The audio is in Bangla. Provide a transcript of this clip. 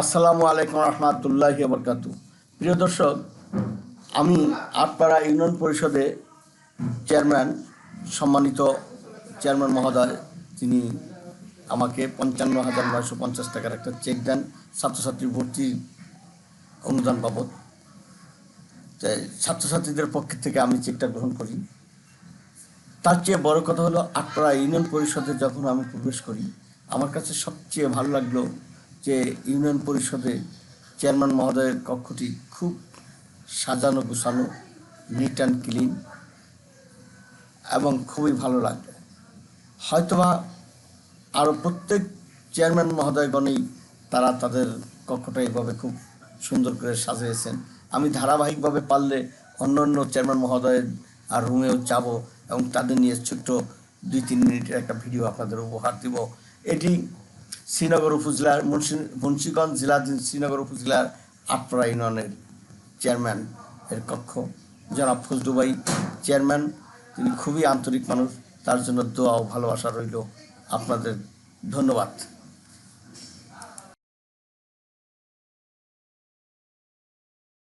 আসসালামু আলাইকুম রহমতুল্লাহ বরকাত প্রিয় দর্শক, আমি আটপাড়া ইউনিয়ন পরিষদে চেয়ারম্যান, সম্মানিত চেয়ারম্যান মহোদয় তিনি আমাকে পঞ্চান্ন হাজার নয়শো পঞ্চাশ টাকার একটা চেক দেন, ছাত্রছাত্রী ভর্তি অনুদান বাবদ। ছাত্রছাত্রীদের পক্ষ থেকে আমি চেকটা গ্রহণ করি। তার চেয়ে বড় কথা হলো, আটপাড়া ইউনিয়ন পরিষদে যখন আমি প্রবেশ করি, আমার কাছে সবচেয়ে ভালো লাগল যে ইউনিয়ন পরিষদে চেয়ারম্যান মহোদয়ের কক্ষটি খুব সাজানো গুছানো নিট অ্যান্ড ক্লিন এবং খুবই ভালো লাগবে হয়তোবা আরও প্রত্যেক চেয়ারম্যান মহোদয়গণেই তারা তাদের কক্ষটা এইভাবে খুব সুন্দর করে সাজিয়েছেন। আমি ধারাবাহিকভাবে পারলে অন্য অন্য চেয়ারম্যান মহোদয়ের আর রুমেও যাব এবং তাদের নিয়ে ছোট্ট দুই তিন মিনিটের একটা ভিডিও আপনাদের উপহার দিব। এটি শ্রীনগর উপজেলার মুন্সি, মুন্সিগঞ্জ জেলাধীন শ্রীনগর উপজেলার আপরা ইউনিয়নের চেয়ারম্যান এর কক্ষ। জনাব ফজলুবাই চেয়ারম্যান, তিনি খুবই আন্তরিক মানুষ, তার জন্য দোয়া ও ভালোবাসা রইল। আপনাদের ধন্যবাদ।